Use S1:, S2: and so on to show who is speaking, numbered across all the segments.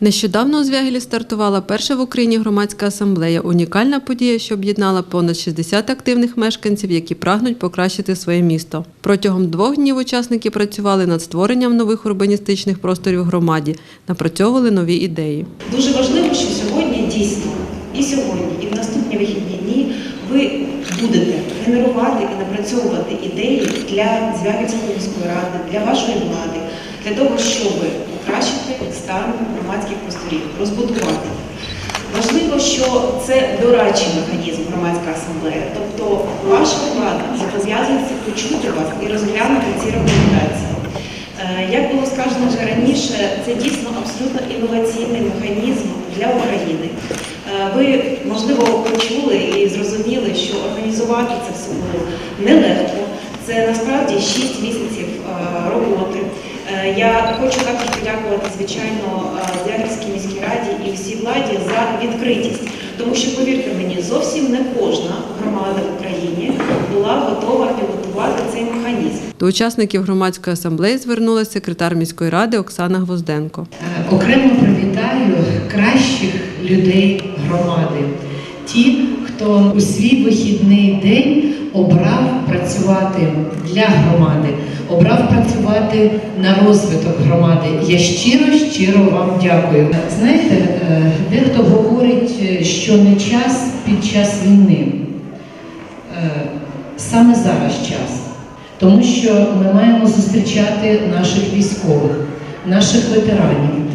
S1: Нещодавно у Звягелі стартувала перша в Україні громадська асамблея. Унікальна подія, що об'єднала понад 60 активних мешканців, які прагнуть покращити своє місто. Протягом двох днів учасники працювали над створенням нових урбаністичних просторів громаді, напрацьовували нові ідеї.
S2: Дуже важливо, що сьогодні дійсно і сьогодні, і в наступні вихідні дні ви будете генерувати і напрацьовувати ідеї для Звягільської міської ради, для вашої влади, для того, щоб покращити стан громадських просторів, розбудувати. Важливо, що це дорадчий механізм громадська асамблея, тобто ваша влада зобов'язується почути вас і розглянути ці рекомендації. Е, Як було сказано вже раніше, це дійсно абсолютно інноваційний механізм для України. Е, Ви, можливо, почули і зрозуміли, що організувати це все було нелегко. Це насправді 6 місяців е, роботи. Е, Я хочу також подякувати, звичайно, е, міській раді і всій владі за відкритість, тому що, повірте мені, зовсім не кожна громада в Україні була готова пілотувати цей механізм.
S1: До учасників громадської асамблеї звернулася секретар міської ради Оксана Гвозденко.
S3: Е, Окремо привітаю кращих людей громади, ті, хто у свій вихідний день обрав працювати для громади, обрав працювати на розвиток громади. Я щиро, щиро вам дякую. Знаєте, е, дехто говорить, е, що не час під час війни. Е, Саме зараз час. Тому що ми маємо зустрічати наших військових, наших ветеранів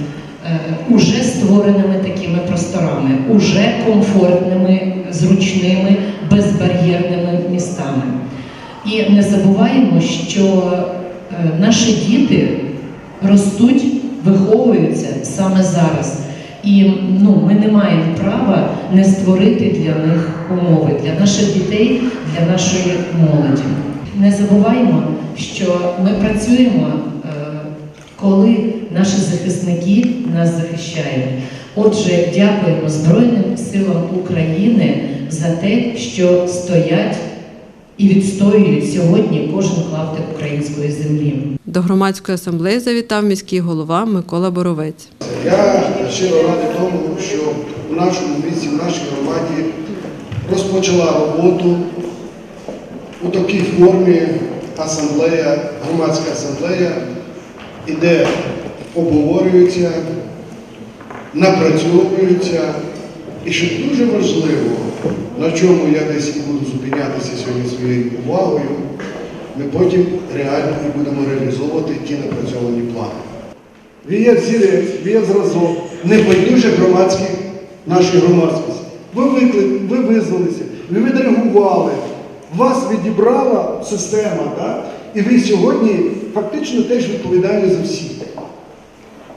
S3: уже створеними такими просторами, уже комфортними, зручними, безбар'єрними містами. І не забуваємо, що е, наші діти ростуть, виховуються саме зараз. І ну, ми не маємо права не створити для них умови, для наших дітей, для нашої молоді. Не забуваємо, що ми працюємо, е, коли наші захисники нас захищають. Отже, дякуємо Збройним силам України за те, що стоять і відстоюють сьогодні кожен клаптик української землі.
S1: До громадської асамблеї завітав міський голова Микола Боровець.
S4: Я щиро радий тому, що в нашому місті, в нашій громаді розпочала роботу у такій формі асамблея, громадська асамблея, і де обговорюються, напрацьовуються. І що дуже важливо, на чому я десь буду зупинятися сьогодні своєю увагою, ми потім реально і будемо реалізовувати ті напрацьовані плани. Ви є ви є зразок небайдужих громадських нашої громадськості. Ви викли, ви визналися, ви відреагували, вас відібрала система, так? і ви сьогодні фактично теж відповідальні за всіх.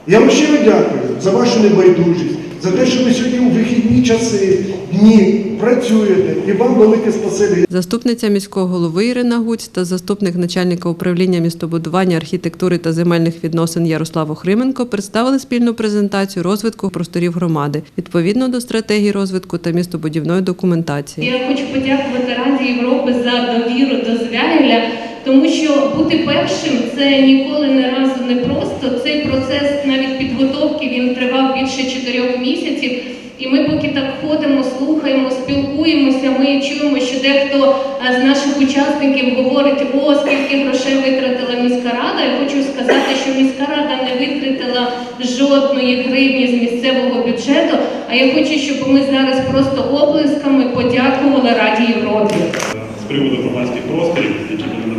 S4: Я вам щиро дякую за вашу небайдужість, за те, що ви сьогодні у вихідні часи, дні працюєте, і вам велике спасибі.
S1: Заступниця міського голови Ірина Гуць та заступник начальника управління містобудування, архітектури та земельних відносин Ярослав Охрименко представили спільну презентацію розвитку просторів громади відповідно до стратегії розвитку та містобудівної документації.
S5: Я хочу подякувати Раді Європи за довіру до Звягеля, тому що бути першим це ніколи не разу не просто. Цей процес навіть підготовки він тривав більше чотирьох місяців. І ми поки так ходимо, слухаємо, спілкуємося. Ми чуємо, що дехто з наших учасників говорить, о, скільки грошей витратила міська рада. Я хочу сказати, що міська рада не витратила жодної гривні з місцевого бюджету. А я хочу, щоб ми зараз просто оплесками подякували Раді Європи.
S6: з приводу громадських просторів, які були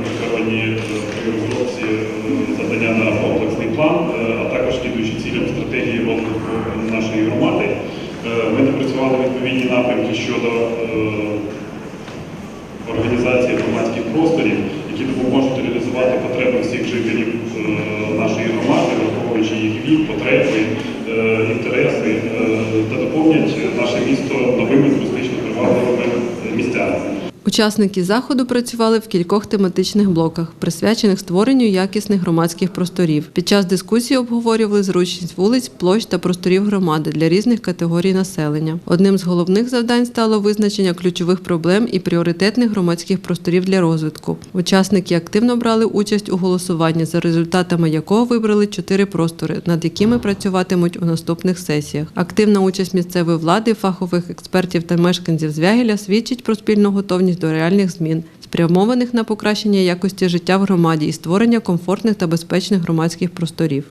S6: відповідні напрямки щодо е, організації громадських просторів, які допоможуть реалізувати потреби всіх жителів е, нашої громади, враховуючи їх вік, потреби, е, інтереси, е, та доповнять наше місто новими туристично привабливими місцями.
S1: Учасники заходу працювали в кількох тематичних блоках, присвячених створенню якісних громадських просторів. Під час дискусії обговорювали зручність вулиць, площ та просторів громади для різних категорій населення. Одним з головних завдань стало визначення ключових проблем і пріоритетних громадських просторів для розвитку. Учасники активно брали участь у голосуванні, за результатами якого вибрали чотири простори, над якими працюватимуть у наступних сесіях. Активна участь місцевої влади, фахових експертів та мешканців Звягеля свідчить про спільну готовність до реальних змін, спрямованих на покращення якості життя в громаді і створення комфортних та безпечних громадських просторів.